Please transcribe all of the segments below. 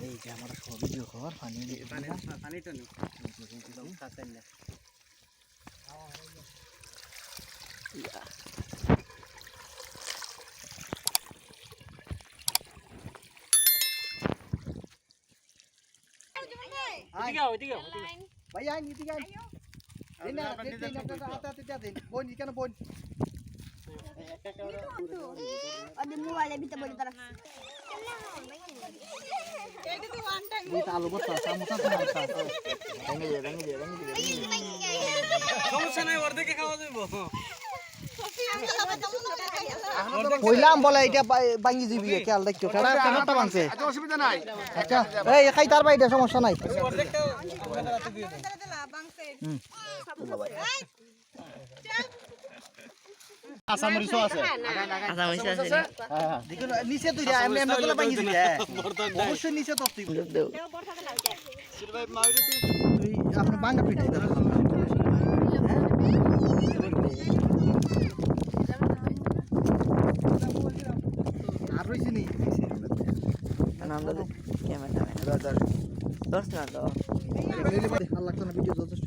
এই যে আমরা সব ভিডিও কর পানি পানি পানি তো নেই ভাই আই এদিকে আই দিন দিন দিন দিন বোন কেন বোন? Ada ভেঙে দিয়ে ভেঙে দিয়ে সমস্যা নাই ওর খাওয়া যাব কইলাম বলে এটা ভাঙি দিবি খেয়াল রাখিও কেডা কেডাটা ভাঙছে। আচ্ছা অসুবিধা নাই। আচ্ছা এই খাই তার বাইরে সমস্যা নাই। কাঁচামরিচও আছে। দেখুন নিচে তুই এমনি এমনি তোলা ভাঙি দিবি। হ্যাঁ অবশ্যই নিচে তো তুই তুই আপনি বাঙ্গা পিঠে দাও আর রইছে নি? ভিডিও হয়েছে।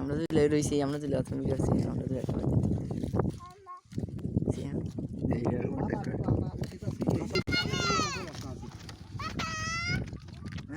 আমরা যদি হয়েছি আমরা যদি আছি আমরা যদি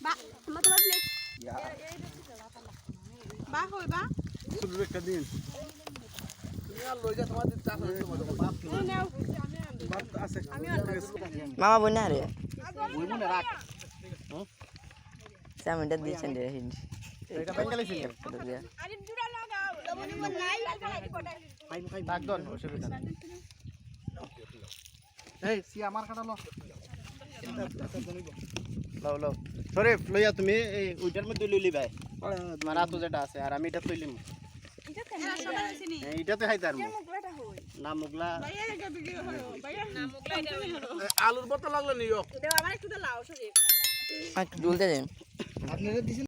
সব মামা বোন না রে ওই মনে রাখ চামিনটা দিয়েছেন রে হিন্দি এটা ভেঙে গেছে খাই খাই ডাক দন অসুবিধা নাই এই সি আমার কাটা লো লও লও। সরে লইয়া তুমি এই ওইটার মধ্যে লইলি লিবাই। তোমার হাতও যেটা আছে আর আমি এটা তুইলিম এইটাতে খাইতে আর না মুগলা আলুর বোতল লাগল নিও। একটু আপনারা দিছেন